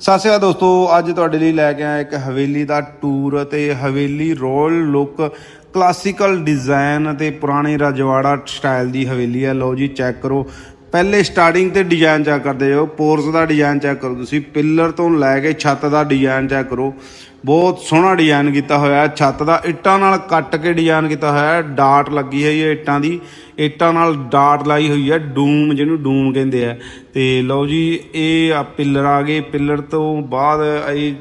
ਸਤਿ ਸ਼੍ਰੀ ਅਕਾਲ ਦੋਸਤੋ, ਅੱਜ ਤੁਹਾਡੇ ਲਈ ਲੈ ਕੇ ਆਇਆ ਇੱਕ ਹਵੇਲੀ ਦਾ ਟੂਰ ਅਤੇ ਹਵੇਲੀ ਰੋਇਲ ਲੁੱਕ ਕਲਾਸੀਕਲ ਡਿਜ਼ਾਈਨ ਅਤੇ ਪੁਰਾਣੇ ਰਜਵਾੜਾ ਸਟਾਈਲ ਦੀ ਹਵੇਲੀ ਹੈ। ਲਓ ਜੀ ਚੈੱਕ ਕਰੋ। ਪਹਿਲੇ ਸਟਾਰਟਿੰਗ ਤੇ ਡਿਜ਼ਾਈਨ ਚੈੱਕ ਕਰਦੇ ਜਾਓ ਪੋਰਸ ਦਾ ਡਿਜ਼ਾਈਨ ਚੈੱਕ ਕਰੋ ਤੁਸੀਂ ਪਿੱਲਰ ਤੋਂ ਲੈ ਕੇ ਛੱਤ ਦਾ ਡਿਜ਼ਾਈਨ ਚੈੱਕ ਕਰੋ। ਬਹੁਤ ਸੋਹਣਾ ਡਿਜ਼ਾਈਨ ਕੀਤਾ ਹੋਇਆ ਛੱਤ ਦਾ ਇੱਟਾਂ ਨਾਲ ਕੱਟ ਕੇ ਡਿਜ਼ਾਈਨ ਕੀਤਾ ਹੋਇਆ ਹੈ, ਡਾਟ ਲੱਗੀ ਹੋਈ ਹੈ ਇੱਟਾਂ ਦੀ, ਇੱਟਾਂ ਨਾਲ ਡਾਟ ਲਾਈ ਹੋਈ ਹੈ, ਡੂਮ ਜਿਹਨੂੰ ਡੂਮ ਕਹਿੰਦੇ ਆ। ਤੇ ਲਓ ਜੀ, ਇਹ ਆ ਪਿੱਲਰ ਆ ਗਏ ਪਿੱਲਰ ਤੋਂ ਬਾਅਦ ਇਹ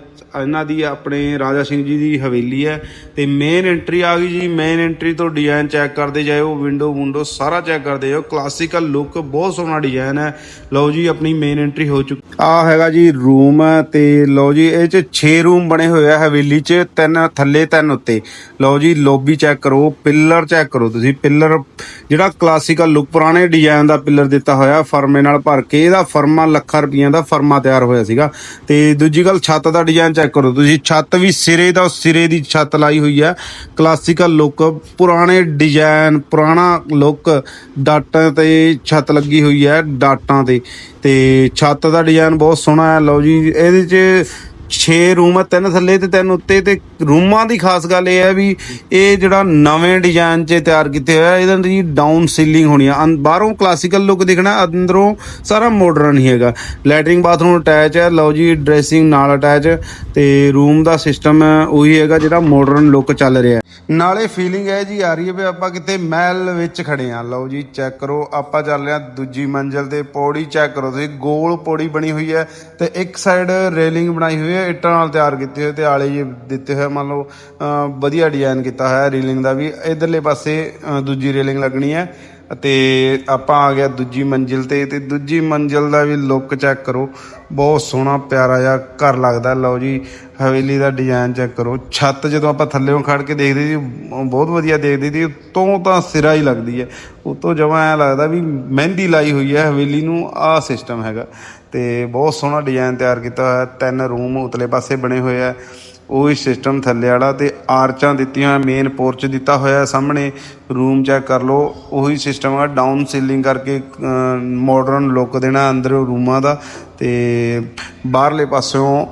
ਇਹਨਾਂ ਦੀ ਆਪਣੇ ਰਾਜਾ ਸਿੰਘ ਜੀ ਦੀ ਹਵੇਲੀ ਹੈ ਤੇ ਮੇਨ ਐਂਟਰੀ ਆ ਗਈ ਜੀ। ਮੇਨ ਐਂਟਰੀ ਤੋਂ ਡਿਜ਼ਾਈਨ ਚੈੱਕ ਕਰਦੇ ਜਾਇਓ ਵਿੰਡੋ ਵਿੰਡੋ ਸਾਰਾ ਚੈੱਕ ਕਰਦੇ ਜਾਇਓ। ਕਲਾਸੀਕਲ ਲੁੱਕ ਬਹੁਤ ਸੋਹਣਾ ਡਿਜ਼ਾਈਨ ਹੈ। ਲਓ ਜੀ, ਆਪਣੀ ਮੇਨ ਐਂਟਰੀ ਹੋ ਚੁੱਕੀ ਆ ਹੈਗਾ ਜੀ ਰੂਮ, ਤੇ ਲਓ ਜੀ, ਇਹ ਚ 6 ਰੂਮ ਬਣੇ ਹੋਏ ਆ ਹਵੇਲੀ ਚ, ਤਿੰਨ ਥੱਲੇ, ਤਿੰਨ ਉੱਤੇ। ਲਓ ਜੀ ਲੋਬੀ ਚੈੱਕ ਕਰੋ ਪਿੱਲਰ ਚੈੱਕ ਕਰੋ ਤੁਸੀਂ। ਪਿੱਲਰ ਜਿਹੜਾ ਕਲਾਸੀਕਲ ਲੁੱਕ ਪੁਰਾਣੇ ਡਿਜ਼ਾਈਨ ਦਾ ਪਿੱਲਰ ਦਿੱਤਾ ਹੋਇਆ, ਫਰਮੇ ਨਾਲ ਭਰ ਕੇ, ਇਹਦਾ ਫਰਮਾ ਲੱਖਾਂ ਰੁਪਈਆਂ ਦਾ ਫਰਮਾ ਤਿਆਰ ਹੋਇਆ ਸੀਗਾ। ਤੇ ਦੂਜੀ ਗੱਲ, ਛੱਤ ਦਾ ਡਿਜ਼ਾਈਨ ਚੈੱਕ ਕਰੋ ਤੁਸੀਂ। ਛੱਤ ਵੀ ਸਿਰੇ ਦਾ, ਸਿਰੇ ਦੀ ਛੱਤ ਲਾਈ ਹੋਈ ਹੈ ਕਲਾਸੀਕਲ ਲੁੱਕ ਪੁਰਾਣੇ ਡਿਜ਼ਾਈਨ ਪੁਰਾਣਾ ਲੁੱਕ ਡਾਟਾਂ ਤੇ ਛੱਤ ਲੱਗੀ ਹੋਈ ਹੈ ਡਾਟਾਂ ਤੇ। ਤੇ ਛੱਤ ਦਾ ਡਿਜ਼ਾਈਨ ਬਹੁਤ ਸੋਹਣਾ ਹੈ। ਲਓ ਜੀ ਇਹਦੇ 'ਚ 6 ਰੂਮ ਆ ਤਿੰਨ ਥੱਲੇ ਤੇ ਤਿੰਨ ਉੱਤੇ ਤੇ ਰੂਮਾਂ ਦੀ ਖਾਸ ਗੱਲ ਇਹ ਹੈ ਵੀ ਇਹ ਜਿਹੜਾ ਨਵੇਂ ਡਿਜ਼ਾਈਨ 'ਚ ਤਿਆਰ ਕੀਤੇ ਹੋਇਆ ਇਹਦਾ ਜੀ ਡਾਊਨ ਸੀਲਿੰਗ ਹੋਣੀ ਆ। ਅੰ- ਬਾਹਰੋਂ ਕਲਾਸੀਕਲ ਲੁੱਕ ਦਿਖਣਾ, ਅੰਦਰੋਂ ਸਾਰਾ ਮਾਡਰਨ ਹੀ ਹੈਗਾ। ਲੈਟਰਿੰਗ ਬਾਥਰੂਮ ਅਟੈਚ ਹੈ, ਲਓ ਜੀ ਡਰੈਸਿੰਗ ਨਾਲ ਅਟੈਚ ਤੇ ਰੂਮ ਦਾ ਸਿਸਟਮ ਉਹੀ ਹੈਗਾ ਜਿਹੜਾ ਮਾਡਰਨ ਲੁੱਕ ਚੱਲ ਰਿਹਾ ਨਾਲੇ ਫੀਲਿੰਗ ਹੈ ਜੀ ਆ ਰਹੀ ਹੈ ਵੀ ਆਪਾਂ ਕਿਤੇ ਮਹਿਲ ਵਿੱਚ ਖੜੇ ਆ ਲਓ ਜੀ ਚੈੱਕ ਕਰੋ, ਆਪਾਂ ਚੱਲ ਰਹੇ ਆ ਦੂਜੀ ਮੰਜ਼ਿਲ ਤੇ ਪੌੜੀ ਚੈੱਕ ਕਰੋ। ਤੁਸੀਂ ਗੋਲ ਪੌੜੀ ਬਣੀ ਹੋਈ ਹੈ ਤੇ ਇੱਕ ਸਾਈਡ ਰੇਲਿੰਗ ਬਣਾਈ ਹੋਈ ਹੈ ਇੱਟਾਂ ਨਾਲ ਤਿਆਰ ਕੀਤੇ ਹੋਏ ਤੇ ਆਲੇ ਜੇ ਦਿੱਤੇ ਹੋਏ, ਮੰਨ ਲਓ ਵਧੀਆ ਡਿਜ਼ਾਈਨ ਕੀਤਾ ਹੋਇਆ ਰੇਲਿੰਗ ਦਾ ਵੀ। ਇਧਰਲੇ ਪਾਸੇ ਦੂਜੀ ਰੇਲਿੰਗ ਲੱਗਣੀ ਹੈ ਅਤੇ ਆਪਾਂ ਆ ਗਿਆ ਦੂਜੀ ਮੰਜ਼ਿਲ ਤੇ ਤੇ ਦੂਜੀ ਮੰਜ਼ਿਲ ਦਾ ਵੀ ਲੁੱਕ ਚੈੱਕ ਕਰੋ। ਬਹੁਤ ਸੋਹਣਾ, ਪਿਆਰਾ ਜਿਹਾ ਘਰ ਲੱਗਦਾ। ਲਓ ਜੀ, ਹਵੇਲੀ ਦਾ ਡਿਜ਼ਾਈਨ ਚੈੱਕ ਕਰੋ। ਛੱਤ ਜਦੋਂ ਆਪਾਂ ਥੱਲੇੋਂ ਖੜ ਕੇ ਦੇਖਦੇ ਸੀ ਬਹੁਤ ਵਧੀਆ ਦੇਖਦੀ ਸੀ ਉਤੋਂ ਤਾਂ ਸਿਰਾ ਹੀ ਲੱਗਦੀ ਹੈ। ਉਤੋਂ ਜਮਾਂ ਐ ਲੱਗਦਾ ਵੀ ਮਹਿੰਦੀ ਲਾਈ ਹੋਈ ਹੈ ਹਵੇਲੀ ਨੂੰ। ਆਹ ਸਿਸਟਮ ਹੈਗਾ। ਤੇ ਬਹੁਤ ਸੋਹਣਾ ਡਿਜ਼ਾਈਨ ਤਿਆਰ ਕੀਤਾ ਹੋਇਆ ਤਿੰਨ ਰੂਮ ਉਤਲੇ ਪਾਸੇ ਬਣੇ ਹੋਏ ਆ ਉਹੀ ਸਿਸਟਮ ਥੱਲੇ ਵਾਲਾ ਤੇ ਆਰਚਾਂ ਦਿੱਤੀਆਂ ਮੇਨ ਪੋਰਚ ਦਿੱਤਾ ਹੋਇਆ ਸਾਹਮਣੇ। ਰੂਮ ਚੈੱਕ ਕਰ ਲਓ, ਉਹੀ ਸਿਸਟਮ ਆ। ਡਾਊਨ ਸੀਲਿੰਗ ਕਰਕੇ ਮਾਡਰਨ ਲੁੱਕ ਦੇਣਾ ਅੰਦਰ ਰੂਮਾਂ ਦਾ। ਤੇ ਬਾਹਰਲੇ ਪਾਸਿਓਂ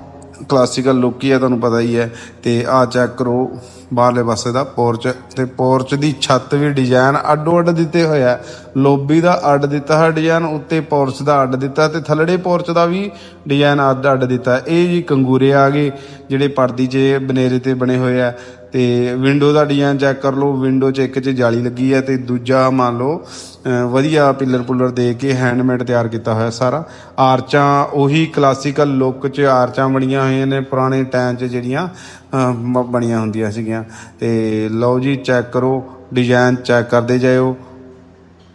ਕਲਾਸੀਕਲ ਲੁੱਕ ਹੀ ਹੈ, ਤੁਹਾਨੂੰ ਪਤਾ ਹੀ ਹੈ। ਤੇ ਆ ਚੈੱਕ ਕਰੋ। ਬਾਹਰਲੇ ਪਾਸੇ ਦਾ ਪੋਰਚ, ਤੇ ਪੋਰਚ ਦੀ ਛੱਤ ਵੀ ਡਿਜ਼ਾਈਨ ਅੱਡੋ ਅੱਡ ਦਿੱਤੇ ਹੋਇਆ ਲੋਬੀ ਦਾ ਅੱਡ ਦਿੱਤਾ ਹੈ ਡਿਜ਼ਾਈਨ, ਉੱਤੇ ਪੋਰਚ ਦਾ ਅੱਡ ਦਿੱਤਾ, ਤੇ ਥੱਲੜੇ ਪੋਰਚ ਦਾ ਵੀ ਡਿਜ਼ਾਈਨ ਅੱਡ ਅੱਡ ਦਿੱਤਾ। ਇਹ ਜੀ ਕੰਗੂਰੇ ਆ ਗਏ, ਜਿਹੜੇ ਪਰਦੀ 'ਚ ਬਨੇਰੇ ਤੇ ਬਣੇ ਹੋਏ ਆ। ਤੇ ਵਿੰਡੋ ਦਾ ਡਿਜ਼ਾਈਨ ਚੈੱਕ ਕਰ ਲਓ, ਵਿੰਡੋ 'ਚ ਇੱਕ 'ਚ ਜਾਲੀ ਲੱਗੀ ਹੈ ਤੇ ਦੂਜਾ ਮੰਨ ਲਓ ਵਧੀਆ ਪਿੱਲਰ ਪੁਲਰ ਦੇ ਕੇ ਹੈਂਡਮੇਡ ਤਿਆਰ ਕੀਤਾ ਹੋਇਆ ਸਾਰਾ। ਆਰਚਾਂ, ਉਹੀ ਕਲਾਸੀਕਲ ਲੁੱਕ 'ਚ ਆਰਚਾਂ ਬਣੀਆਂ ਹੋਈਆਂ ਨੇ ਪੁਰਾਣੇ ਟਾਈਮ 'ਚ ਜਿਹੜੀਆਂ। ਬਣੀਆਂ ਹੁੰਦੀਆਂ ਸੀਗੀਆਂ। ਤੇ ਲਓ ਜੀ, ਚੈੱਕ ਕਰੋ, ਡਿਜ਼ਾਈਨ ਚੈੱਕ ਕਰਦੇ ਜਾਇਓ।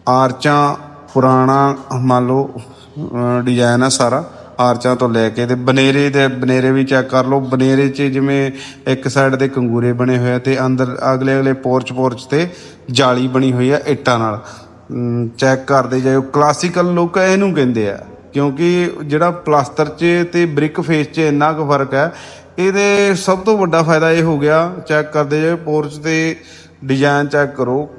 ਆਰਚਾਂ ਪੁਰਾਣਾ, ਮੰਨ ਲਓ ਡਿਜ਼ਾਈਨ ਆ ਸਾਰਾ, ਆਰਚਾਂ ਤੋਂ ਲੈ ਕੇ ਤੇ ਬਨੇਰੇ ਦੇ, ਬਨੇਰੇ ਵੀ ਚੈੱਕ ਕਰ ਲਓ। ਬਨੇਰੇ 'ਚ ਜਿਵੇਂ ਇੱਕ ਸਾਈਡ ਤੇ ਕੰਗੂਰੇ ਬਣੇ ਹੋਏ ਆ ਤੇ ਅੰਦਰ ਅਗਲੇ ਅਗਲੇ ਪੋਰਚ ਪੋਰਚ ਤੇ ਜਾਲੀ ਬਣੀ ਹੋਈ ਆ ਇੱਟਾਂ ਨਾਲ। ਚੈੱਕ ਕਰਦੇ ਜਾਇਓ। ਕਲਾਸੀਕਲ ਲੁੱਕ ਇਹਨੂੰ ਕਹਿੰਦੇ ਆ। ਕਿਉਂਕਿ ਜਿਹੜਾ ਪਲਾਸਟਰ 'ਚ ਤੇ ਬ੍ਰਿਕ ਫੇਸ 'ਚ ਇੰਨਾ ਕੁ ਫ਼ਰਕ ਹੈ ਇਹਦੇ ਸਭ ਤੋਂ ਵੱਡਾ ਫਾਇਦਾ ਇਹ ਹੋ ਗਿਆ ਚੈੱਕ ਕਰਦੇ ਜੇ ਪੋਰਚ ਤੇ ਡਿਜ਼ਾਈਨ ਚੈੱਕ ਕਰੋ।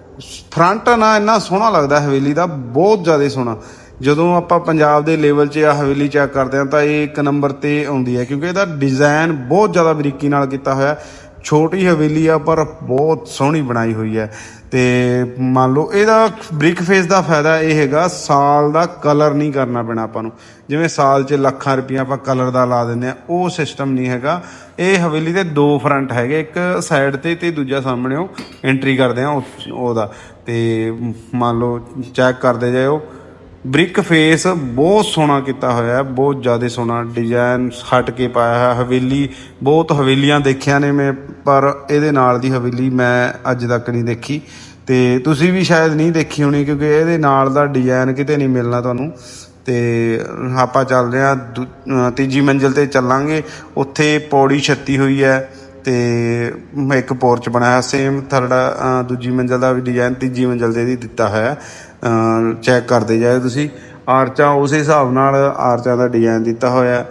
ਫਰੰਟ ਨਾ ਇੰਨਾ ਸੋਹਣਾ ਲੱਗਦਾ ਹਵੇਲੀ ਦਾ, ਬਹੁਤ ਜ਼ਿਆਦਾ ਸੋਹਣਾ। ਜਦੋਂ ਆਪਾਂ ਪੰਜਾਬ ਦੇ ਲੈਵਲ 'ਚ ਆ ਹਵੇਲੀ ਚੈੱਕ ਕਰਦੇ ਹਾਂ ਤਾਂ ਇਹ ਇੱਕ ਨੰਬਰ ਤੇ ਆਉਂਦੀ ਹੈ, ਕਿਉਂਕਿ ਇਹਦਾ ਡਿਜ਼ਾਈਨ ਬਹੁਤ ਜ਼ਿਆਦਾ ਬਰੀਕੀ ਨਾਲ ਕੀਤਾ ਹੋਇਆ। ਛੋਟੀ ਹਵੇਲੀ ਆ, ਪਰ ਬਹੁਤ ਸੋਹਣੀ ਬਣਾਈ ਹੋਈ ਹੈ। ਤੇ ਮੰਨ ਲਓ ਇਹਦਾ ਬ੍ਰਿਕ ਫੇਸ ਦਾ ਫਾਇਦਾ ਇਹ ਹੈਗਾ, ਸਾਲ ਦਾ ਕਲਰ ਨਹੀਂ ਕਰਨਾ ਪੈਣਾ ਆਪਾਂ ਨੂੰ। ਜਿਵੇਂ ਸਾਲ 'ਚ ਲੱਖਾਂ ਰੁਪਈਆ ਆਪਾਂ ਕਲਰ ਦਾ ਲਾ ਦਿੰਦੇ ਆ ਉਹ ਸਿਸਟਮ ਨਹੀਂ ਹੈਗਾ। ਇਹ ਹਵੇਲੀ ਦੇ ਦੋ ਫਰੰਟ ਹੈਗੇ, ਇੱਕ ਸਾਈਡ ਤੇ ਤੇ ਦੂਜਾ ਸਾਹਮਣੇ ਉਹ ਐਂਟਰੀ ਕਰਦੇ ਆ ਉਹ- ਉਹਦਾ। ਤੇ ਮੰਨ ਲਓ ਚੈੱਕ ਕਰਦੇ ਜਾਇਓ ਬ੍ਰਿਕ ਫੇਸ ਬਹੁਤ ਸੋਹਣਾ ਕੀਤਾ ਹੋਇਆ ਹੈ, ਬਹੁਤ ਜ਼ਿਆਦਾ ਸੋਹਣਾ ਡਿਜ਼ਾਈਨ ਹਟ ਕੇ ਪਾਇਆ ਹੈ ਹਵੇਲੀ ਬਹੁਤ ਹਵੇਲੀਆਂ ਦੇਖਿਆ ਨੇ ਮੈਂ, ਪਰ ਇਹਦੇ ਨਾਲ ਦੀ ਹਵੇਲੀ ਮੈਂ ਅੱਜ ਤੱਕ ਨਹੀਂ ਦੇਖੀ ਤੇ ਤੁਸੀਂ ਵੀ ਸ਼ਾਇਦ ਨਹੀਂ ਦੇਖੀ ਹੋਣੀ ਕਿਉਂਕਿ ਇਹਦੇ ਨਾਲ ਦਾ ਡਿਜ਼ਾਈਨ ਕਿਤੇ ਨਹੀਂ ਮਿਲਣਾ ਤੁਹਾਨੂੰ। ਤੇ ਆਪਾਂ ਚੱਲਦੇ ਆ ਤੀਜੀ ਮੰਜ਼ਿਲ ਤੇ ਚੱਲਾਂਗੇ, ਉੱਥੇ ਪੌੜੀ ਛੱਤੀ ਹੋਈ ਹੈ ਤੇ ਇੱਕ ਪੋਰਚ ਬਣਾਇਆ ਸੇਮ ਥਰਡ ਦੂਜੀ ਮੰਜ਼ਲ ਦਾ ਵੀ ਡਿਜ਼ਾਈਨ ਤੀਜੀ ਮੰਜ਼ਲ ਤੇ ਦੀ ਦਿੱਤਾ ਹੋਇਆ। ਚੈੱਕ ਕਰਦੇ ਜਾਏ ਤੁਸੀਂ। ਆਰਚਾ ਉਸੇ ਹਿਸਾਬ ਨਾਲ ਆਰਚਾਂ ਦਾ ਡਿਜ਼ਾਈਨ ਦਿੱਤਾ ਹੋਇਆ।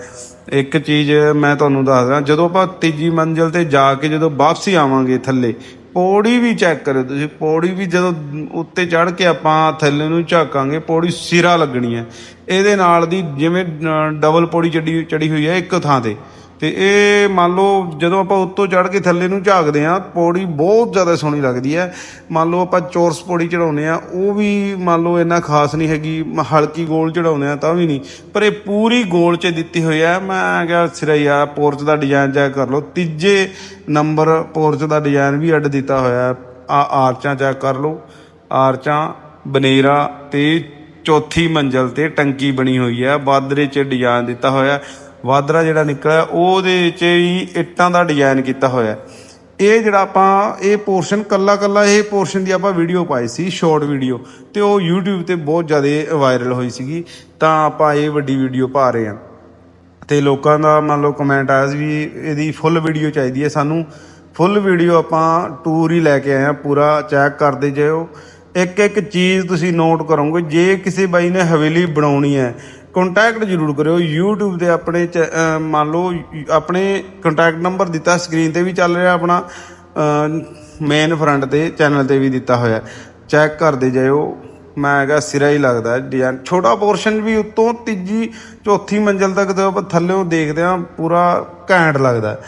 ਇੱਕ ਚੀਜ਼ ਮੈਂ ਤੁਹਾਨੂੰ ਦੱਸਦਾ ਜਦੋਂ ਆਪਾਂ ਤੀਜੀ ਮੰਜ਼ਲ ਤੇ ਜਾ ਕੇ ਜਦੋਂ ਵਾਪਸੀ ਆਵਾਂਗੇ ਥੱਲੇ, ਪੌੜੀ ਵੀ ਚੈੱਕ ਕਰਿਓ ਤੁਸੀਂ। ਪੌੜੀ ਵੀ ਜਦੋਂ ਉੱਤੇ ਚੜ ਕੇ ਆਪਾਂ ਥੱਲੇ ਨੂੰ ਝਾਕਾਂਗੇ, ਪੌੜੀ ਸਿਰਾ ਲੱਗਣੀ ਹੈ। ਇਹਦੇ ਨਾਲ ਦੀ ਜਿਵੇਂ ਡਬਲ ਪੌੜੀ ਚੜੀ ਚੜੀ ਹੋਈ ਹੈ ਇੱਕ ਥਾਂ ਤੇ। ਤੇ ਇਹ ਮੰਨ ਲਓ ਜਦੋਂ ਆਪਾਂ ਉੱਤੋਂ ਚੜ ਕੇ ਥੱਲੇ ਨੂੰ ਝਾਕਦੇ ਆ ਪੌੜੀ ਬਹੁਤ ਜ਼ਿਆਦਾ ਸੋਹਣੀ ਲੱਗਦੀ ਹੈ। ਮੰਨ ਲਓ ਆਪਾਂ ਚੋਰਸ ਪੌੜੀ ਚੜਾਉਂਦੇ ਆ ਉਹ ਵੀ ਮੰਨ ਲਓ ਇੰਨਾ ਖਾਸ ਨਹੀਂ ਹੈਗੀ ਮ- ਹਲਕੀ ਗੋਲ ਚੜਾਉਂਦੇ ਆ ਤਾਂ ਵੀ ਨਹੀਂ। ਪਰ ਇਹ ਪੂਰੀ ਗੋਲ 'ਚ ਦਿੱਤੀ ਹੋਈ ਹੈ। ਮੈਂ ਕਿਹਾ ਸਿਰਾ ਹੀ ਪੋਰਚ ਦਾ ਡਿਜ਼ਾਈਨ ਚੈੱਕ ਕਰ ਲਓ। ਤੀਜੇ ਨੰਬਰ ਪੋਰਚ ਦਾ ਡਿਜ਼ਾਈਨ ਵੀ ਅੱਡ ਦਿੱਤਾ ਹੋਇਆ ਆ ਆਰਚਾਂ ਚੈੱਕ ਕਰ ਲਓ। ਆਰਚਾਂ, ਬਨੇਰਾ ਤੇ ਚੌਥੀ ਮੰਜ਼ਲ ਤੇ ਟੰਕੀ ਬਣੀ ਹੋਈ ਹੈ। ਬਾਦਰੇ 'ਚ ਡਿਜ਼ਾਈਨ ਦਿੱਤਾ ਹੋਇਆ ਵਾਦਰਾ ਜਿਹੜਾ ਨਿਕਲਿਆ, ਉਹਦੇ 'ਚ ਹੀ ਇੱਟਾਂ ਦਾ ਡਿਜ਼ਾਈਨ ਕੀਤਾ ਹੋਇਆ ਇਹ ਜਿਹੜਾ ਆਪਾਂ, ਇਹ ਪੋਰਸ਼ਨ ਕੱਲਾ ਕੱਲਾ, ਇਹ ਪੋਰਸ਼ਨ ਦੀ ਆਪਾਂ ਵੀਡੀਓ ਪਾਈ ਸੀ ਸ਼ਾਰਟ ਵੀਡੀਓ ਤੇ ਉਹ YouTube ਤੇ ਬਹੁਤ ਜ਼ਿਆਦਾ ਵਾਇਰਲ ਹੋਈ ਸੀਗੀ। ਤਾਂ ਆਪਾਂ ਇਹ ਵੱਡੀ ਵੀਡੀਓ ਪਾ ਰਹੇ ਹਾਂ। ਤੇ ਲੋਕਾਂ ਦਾ ਮੰਨ ਲਓ ਕਮੈਂਟ ਆਇਆ ਸੀ ਵੀ ਇਹਦੀ ਫੁੱਲ ਵੀਡੀਓ ਚਾਹੀਦੀ ਹੈ ਸਾਨੂੰ। ਫੁੱਲ ਵੀਡੀਓ ਆਪਾਂ ਟੂਰ ਹੀ ਲੈ ਕੇ ਆਏ ਆ ਪੂਰਾ ਚੈੱਕ ਕਰਦੇ ਜਾਓ ਇੱਕ ਇੱਕ ਚੀਜ਼ ਤੁਸੀਂ ਨੋਟ ਕਰੋਗੇ, ਜੇ ਕਿਸੇ ਬਾਈ ਨੇ ਹਵੇਲੀ ਬਣਾਉਣੀ ਹੈ ਕੰਟੈਕਟ ਜ਼ਰੂਰ ਕਰਿਓ। YouTube ਤੇ ਆਪਣੇ ਚ- ਮੰਨ ਲਓ, ਆਪਣੇ ਕੰਟੈਕਟ ਨੰਬਰ ਦਿੱਤਾ ਸਕਰੀਨ ਤੇ ਵੀ ਚੱਲ ਰਿਹਾ ਆਪਣਾ ਮੇਨ ਫਰੰਟ ਤੇ ਚੈਨਲ ਤੇ ਵੀ ਦਿੱਤਾ ਹੋਇਆ। ਚੈੱਕ ਕਰਦੇ ਜਾਇਓ। ਮੈਂ ਹੈਗਾ ਸਿਰਾ ਹੀ ਲੱਗਦਾ ਡਿਜ਼ਾਈਨ ਛੋਟਾ ਪੋਰਸ਼ਨ ਵੀ ਉੱਤੋਂ ਤੀਜੀ, ਚੌਥੀ ਮੰਜ਼ਲ ਤੱਕ ਜਦੋਂ ਆਪਾਂ ਥੱਲੇੋਂ ਦੇਖਦੇ ਆ ਪੂਰਾ ਘੈਂਟ ਲੱਗਦਾ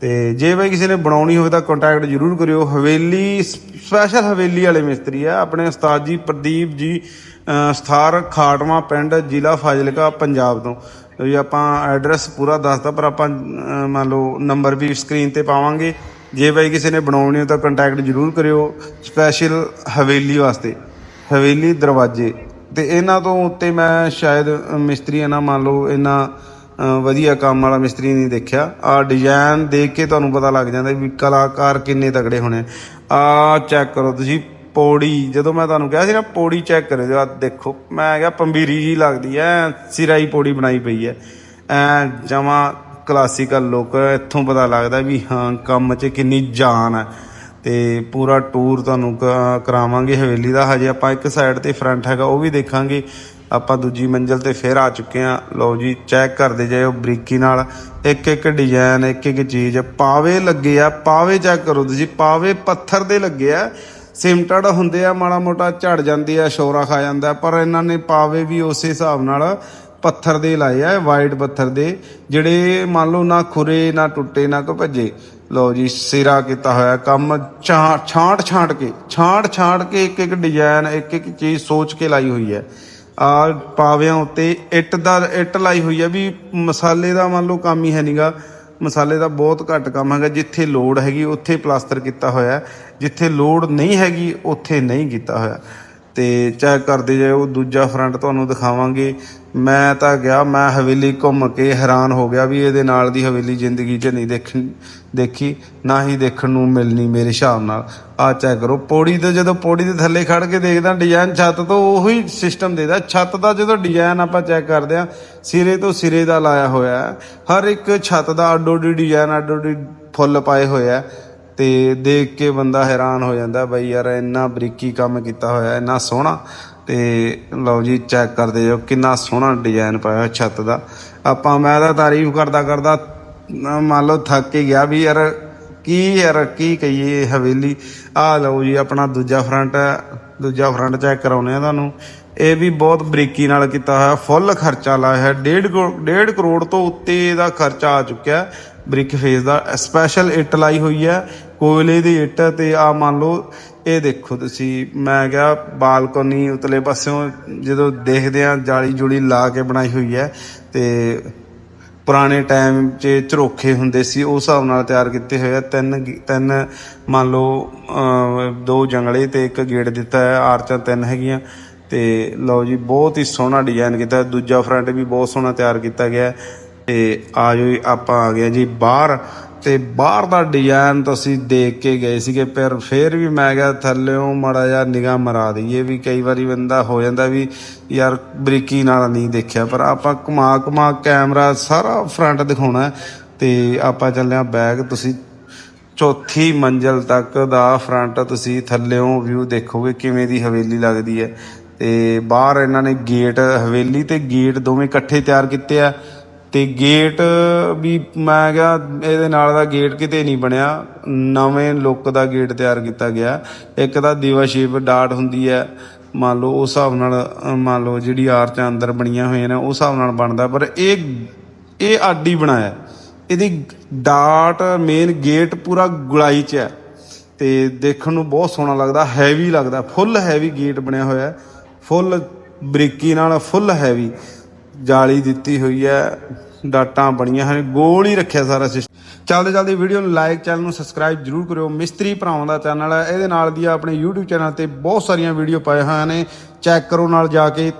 ਤੇ ਜੇ ਬਈ ਕਿਸੇ ਨੇ ਬਣਾਉਣੀ ਹੋਵੇ ਤਾਂ ਕੰਟੈਕਟ ਜ਼ਰੂਰ ਕਰਿਓ। ਹਵੇਲੀ ਸਪੈਸ਼ਲ ਹਵੇਲੀ ਵਾਲੇ ਮਿਸਤਰੀ ਆ। ਆਪਣੇ ਉਸਤਾਦ ਜੀ ਪ੍ਰਦੀਪ ਜੀ ਸਥਾਰ ਖਾਟਵਾ ਪਿੰਡ, ਜ਼ਿਲ੍ਹਾ ਫਾਜ਼ਿਲਕਾ, ਪੰਜਾਬ ਤੋਂ। ਜੀ, ਆਪਾਂ ਐਡਰੈਸ ਪੂਰਾ ਦੱਸਦਾ ਪਰ ਆਪਾਂ ਮੰਨ ਲਓ ਨੰਬਰ ਵੀ ਸਕਰੀਨ ਤੇ ਪਾਵਾਂਗੇ। ਜੇ ਬਈ ਕਿਸੇ ਨੇ ਬਣਾਉਣੀ ਹੋ ਤਾਂ ਕੰਟੈਕਟ ਜ਼ਰੂਰ ਕਰਿਓ ਸਪੈਸ਼ਲ ਹਵੇਲੀ ਵਾਸਤੇ। ਹਵੇਲੀ ਦਰਵਾਜ਼ੇ। ਤੇ ਇਹਨਾਂ ਤੋਂ ਉੱਤੇ ਮੈਂ ਸ਼ਾਇਦ ਮਿਸਤਰੀ ਮਿਸਤਰੀਆਂ ਨਾਲ ਮੰਨ ਲਓ ਇਹਨਾਂ ਵਧੀਆ ਕੰਮ ਵਾਲਾ ਮਿਸਤਰੀ ਨਹੀਂ ਦੇਖਿਆ। ਆ ਡਿਜ਼ਾਈਨ ਦੇਖ ਕੇ ਤੁਹਾਨੂੰ ਪਤਾ ਲੱਗ ਜਾਂਦਾ ਵੀ ਕਲਾਕਾਰ ਕਿੰਨੇ ਤਗੜੇ ਹੋਣੇ। ਆ ਚੈੱਕ ਕਰੋ ਤੁਸੀਂ ਪੌੜੀ, ਜਦੋਂ ਮੈਂ ਤੁਹਾਨੂੰ ਕਿਹਾ ਸੀ ਨਾ ਪੌੜੀ ਚੈੱਕ ਕਰਿਓ ਆ ਦੇਖੋ, ਮੈਂ ਕਿਹਾ ਪੰਬੀਰੀ ਜੀ ਲੱਗਦੀ ਐ, ਸਿਰਾਈ ਪੌੜੀ ਬਣਾਈ ਪਈ ਐ। ਐ ਜਮਾ ਕਲਾਸੀਕਲ ਲੋਕ ਇੱਥੋਂ ਪਤਾ ਲੱਗਦਾ ਵੀ ਹਾਂ, ਕੰਮ 'ਚ ਕਿੰਨੀ ਜਾਨ ਹੈ ਤੇ ਪੂਰਾ ਟੂਰ ਤੁਹਾਨੂੰ ਕ- ਕਰਾਵਾਂਗੇ ਹਵੇਲੀ ਦਾ, ਹਜੇ ਆਪਾਂ ਇੱਕ ਸਾਈਡ ਤੇ ਫਰੰਟ ਹੈਗਾ, ਉਹ ਵੀ ਦੇਖਾਂਗੇ। ਆਪਾਂ ਦੂਜੀ ਮੰਜ਼ਲ ਤੇ ਫੇਰ ਆ ਚੁੱਕੇ ਆ ਲਓ ਜੀ ਚੈੱਕ ਕਰਦੇ ਜਾਇਓ ਬਰੀਕੀ ਨਾਲ। ਇੱਕ ਇੱਕ ਡਿਜ਼ਾਈਨ ਇੱਕ ਇੱਕ ਚੀਜ਼। ਪਾਵੇ ਲੱਗੇ ਆ, ਪਾਵੇ ਚੈੱਕ ਕਰੋ ਤੁਸੀਂ। ਪਾਵੇ ਪੱਥਰ ਦੇ ਲੱਗੇ ਆ। ਸਿਮਟੜ ਹੁੰਦੇ ਆ, ਮਾੜਾ ਮੋਟਾ ਝੜ ਜਾਂਦੇ ਆ, ਸ਼ੋਰਾ ਖਾ ਜਾਂਦਾ। ਪਰ ਇਹਨਾਂ ਨੇ ਪਾਵੇ ਵੀ ਉਸੇ ਹਿਸਾਬ ਨਾਲ ਪੱਥਰ ਦੇ ਲਾਏ ਆ ਵਾਈਟ ਪੱਥਰ ਦੇ। ਜਿਹੜੇ ਮੰਨ ਲਓ ਨਾ ਖੁਰੇ, ਨਾ ਟੁੱਟੇ, ਨਾ ਕੋ ਭੱਜੇ। ਲਓ ਜੀ, ਸਿਰਾ ਕੀਤਾ ਹੋਇਆ ਕੰਮ। ਛਾਂ- ਛਾਂਟ ਛਾਂਟ ਕੇ ਛਾਂਟ ਛਾਂਟ ਕੇ ਇੱਕ ਇੱਕ ਡਿਜ਼ਾਈਨ ਇੱਕ ਇੱਕ ਚੀਜ਼ ਸੋਚ ਕੇ ਲਾਈ ਹੋਈ ਹੈ। ਆ ਪਾਵਿਆਂ ਉੱਤੇ ਇੱਟ ਦਾ, ਇੱਟ ਲਾਈ ਹੋਈ ਹੈ ਵੀ ਮਸਾਲੇ ਦਾ ਮੰਨ ਲਓ ਕੰਮ ਹੀ ਹੈ ਨਹੀਂਗਾ ਮਸਾਲੇ ਦਾ ਬਹੁਤ ਘੱਟ ਕੰਮ ਹੈਗਾ। ਜਿੱਥੇ ਲੋੜ ਹੈਗੀ, ਉੱਥੇ ਪਲਾਸਟਰ ਕੀਤਾ ਹੋਇਆ। ਜਿੱਥੇ ਲੋੜ ਨਹੀਂ ਹੈਗੀ, ਉੱਥੇ ਨਹੀਂ ਕੀਤਾ ਹੋਇਆ। ਤੇ ਚੈੱਕ ਕਰਦੇ ਜਾਓ, ਦੂਜਾ ਫਰੰਟ ਤੁਹਾਨੂੰ ਦਿਖਾਵਾਂਗੇ। ਮੈਂ ਤਾਂ ਗਿਆ, ਮੈਂ ਹਵੇਲੀ ਘੁੰਮ ਕੇ ਹੈਰਾਨ ਹੋ ਗਿਆ ਵੀ ਇਹਦੇ ਨਾਲ ਦੀ ਹਵੇਲੀ ਜ਼ਿੰਦਗੀ 'ਚ ਨਹੀਂ ਦੇਖ ਦੇਖੀ, ਨਾ ਹੀ ਦੇਖਣ ਨੂੰ ਮਿਲਣੀ ਮੇਰੇ ਹਿਸਾਬ ਨਾਲ। ਆ ਚੈੱਕ ਕਰੋ, ਪੌੜੀ ਤੇ ਜਦੋਂ ਪੌੜੀ ਦੇ ਥੱਲੇ ਖੜ ਕੇ ਦੇਖਦਾ ਡਿਜ਼ਾਈਨ ਛੱਤ ਤੋਂ ਉਹੀ ਸਿਸਟਮ ਦੇਦਾ ਛੱਤ ਦਾ ਜਦੋਂ ਡਿਜ਼ਾਈਨ ਆਪਾਂ ਚੈੱਕ ਕਰਦੇ ਆ ਸਿਰੇ ਤੋਂ ਸਿਰੇ ਦਾ ਲਾਇਆ ਹੋਇਆ ਹਰ ਇੱਕ ਛੱਤ ਦਾ ਅੱਡੋ ਅੱਡੀ ਡਿਜ਼ਾਈਨ ਅੱਡੋ ਅੱਡੀ ਫੁੱਲ ਪਾਏ ਹੋਏ ਆ ਤੇ ਦੇਖ ਕੇ ਬੰਦਾ ਹੈਰਾਨ ਹੋ ਜਾਂਦਾ ਬਈ ਯਾਰ ਇੰਨਾ ਬਰੀਕੀ ਕੰਮ ਕੀਤਾ ਹੋਇਆ, ਇੰਨਾ ਸੋਹਣਾ। ਤੇ ਲਓ ਜੀ ਚੈੱਕ ਕਰਦੇ ਜਾਓ, ਕਿੰਨਾ ਸੋਹਣਾ ਡਿਜ਼ਾਈਨ ਪਾਇਆ ਛੱਤ ਦਾ। ਆਪਾਂ ਮੈਂ ਤਾਂ ਤਾਰੀਫ ਕਰਦਾ ਕਰਦਾ ਮੰਨ ਲਓ ਥੱਕ ਕੇ ਗਿਆ ਵੀ ਯਾਰ ਕੀ ਯਾਰ, ਕੀ ਕਹੀਏ ਹਵੇਲੀ। ਆ ਲਓ ਜੀ, ਆਪਣਾ ਦੂਜਾ ਫਰੰਟ ਹੈ, ਦੂਜਾ ਫਰੰਟ ਚੈੱਕ ਕਰਾਉਨੇ ਆ ਤੁਹਾਨੂੰ। ਇਹ ਵੀ ਬਹੁਤ ਬਰੀਕੀ ਨਾਲ ਕੀਤਾ ਹੋਇਆ, ਫੁੱਲ ਖਰਚਾ ਲਾਇਆ ਹੈ। 1.5 1.5 ਕਰੋੜ ਤੋਂ ਉੱਤੇ ਇਹਦਾ ਖਰਚਾ ਆ ਚੁੱਕਿਆ। ਬ੍ਰਿਕ ਫੇਸ ਦਾ ਸਪੈਸ਼ਲ ਇੱਟ ਲਾਈ ਹੋਈ ਹੈ, ਕੋਇਲੇ ਦੀ ਇੱਟ ਤੇ ਆ ਮੰਨ ਲਓ, ਇਹ ਦੇਖੋ ਤੁਸੀਂ, ਮੈਂ ਕਿਹਾ ਬਾਲਕੋਨੀ ਉਤਲੇ ਪਾਸਿਓਂ ਜਦੋਂ ਦੇਖਦੇ ਆ ਜਾਲੀ ਜੁਲੀ ਲਾ ਕੇ ਬਣਾਈ ਹੋਈ ਹੈ ਤੇ ਪੁਰਾਣੇ ਟਾਈਮ 'ਚ ਝਰੋਖੇ ਹੁੰਦੇ ਸੀ, ਉਸ ਹਿਸਾਬ ਨਾਲ ਤਿਆਰ ਕੀਤੇ ਹੋਏ ਆ। ਤਿੰਨ ਤਿੰਨ ਮੰਨ ਲਓ ਦੋ ਜੰਗਲੇ ਤੇ ਇੱਕ ਗੇਟ ਦਿੱਤਾ ਹੈ, ਆਰਚਾਂ ਤਿੰਨ ਹੈਗੀਆਂ। ਤੇ ਲਓ ਜੀ, ਬਹੁਤ ਹੀ ਸੋਹਣਾ ਡਿਜ਼ਾਈਨ ਕੀਤਾ ਦੂਜਾ ਫਰੰਟ ਵੀ ਬਹੁਤ ਸੋਹਣਾ ਤਿਆਰ ਕੀਤਾ ਗਿਆ ਹੈ। ਤੇ ਆਜੋ ਜੀ, ਆਪਾਂ ਆ ਗਏ ਜੀ ਬਾਹਰ ਤੇ ਬਾਹਰ ਦਾ ਡਿਜ਼ਾਈਨ ਤੁਸੀਂ ਦੇਖ ਕੇ ਗਏ ਸੀਗੇ, ਪਰ ਫਿਰ ਵੀ ਮੈਂ ਕਿਹਾ ਥੱਲਿਓਂ ਮੜਾ ਜਿਹਾ ਨਿਗਾਹ ਮਰਾ ਦਈਏ ਵੀ ਕਈ ਵਾਰੀ ਬੰਦਾ ਹੋ ਜਾਂਦਾ ਵੀ ਯਾਰ ਬਰੀਕੀ ਨਾਲ ਨਹੀਂ ਦੇਖਿਆ, ਪਰ ਆਪਾਂ ਘੁਮਾ ਘੁਮਾ ਕੈਮਰਾ ਸਾਰਾ ਫਰੰਟ ਦਿਖਾਉਣਾ ਹੈ ਤੇ ਆਪਾਂ ਚੱਲਿਆ ਬੈਗ ਤੁਸੀਂ ਚੌਥੀ ਮੰਜ਼ਲ ਤੱਕ ਦਾ ਫਰੰਟ ਤੁਸੀਂ ਥੱਲਿਓਂ ਵਿਊ ਦੇਖੋਗੇ ਕਿਵੇਂ ਦੀ ਹਵੇਲੀ ਲੱਗਦੀ ਹੈ ਤੇ ਬਾਹਰ ਇਹਨਾਂ ਨੇ ਗੇਟ ਹਵੇਲੀ ਤੇ ਗੇਟ ਦੋਵੇਂ ਇਕੱਠੇ ਤਿਆਰ ਕੀਤੇ ਆ। ਤੇ ਗੇਟ ਵੀ ਮੈਂ ਕਿਹਾ ਇਹਦੇ ਨਾਲ ਦਾ ਗੇਟ ਕਿਤੇ ਨਹੀਂ ਬਣਿਆ। ਨਵੇਂ ਲੁੱਕ ਦਾ ਗੇਟ ਤਿਆਰ ਕੀਤਾ ਗਿਆ। ਇੱਕ ਤਾਂ ਦੀਵਾ ਸ਼ੇਪ ਡਾਟ ਹੁੰਦੀ ਹੈ। ਮੰਨ ਲਓ ਉਸ ਹਿਸਾਬ ਨਾਲ, ਮੰਨ ਲਓ ਜਿਹੜੀ ਆਰਚਾਂ ਅੰਦਰ ਬਣੀਆਂ ਹੋਈਆਂ ਨੇ, ਉਸ ਹਿਸਾਬ ਨਾਲ ਬਣਦਾ। ਪਰ ਇਹ ਇਹ ਆਡੀ ਬਣਾਇਆ। ਇਹਦੀ ਡਾਟ ਮੇਨ ਗੇਟ ਪੂਰਾ ਗੁਲਾਈ ਚ ਹੈ। ਤੇ ਦੇਖਣ ਨੂੰ ਬਹੁਤ ਸੋਹਣਾ ਲੱਗਦਾ ਹੈਵੀ ਲੱਗਦਾ। ਫੁੱਲ ਹੈਵੀ ਗੇਟ ਬਣਿਆ ਹੋਇਆ। ਫੁੱਲ ਬਰੀਕੀ ਨਾਲ ਫੁੱਲ ਹੈਵੀ ਜਾਲੀ ਦਿੱਤੀ ਹੋਈ ਹੈ, ਡਾਟਾਂ ਬਣੀਆਂ ਹਨ, ਗੋਲ ਹੀ ਰੱਖਿਆ ਸਾਰਾ ਸਿਸਟਮ ਚੱਲਦੇ ਚੱਲਦੇ ਵੀਡੀਓ ਨੂੰ ਲਾਈਕ ਚੈਨਲ ਨੂੰ ਸਬਸਕ੍ਰਾਈਬ ਜਰੂਰ ਕਰਿਓ। ਮਿਸਤਰੀ ਭਰਾਵਾਂ ਦਾ ਚੈਨਲ ਹੈ, ਇਹਦੇ ਨਾਲ ਦੀ ਆਪਣੇ YouTube ਚੈਨਲ ਤੇ ਬਹੁਤ ਸਾਰੀਆਂ ਵੀਡੀਓ ਪਾਏ ਹੋਏ ਨੇ। ਚੈੱਕ ਕਰੋ ਨਾਲ ਜਾ ਕੇ।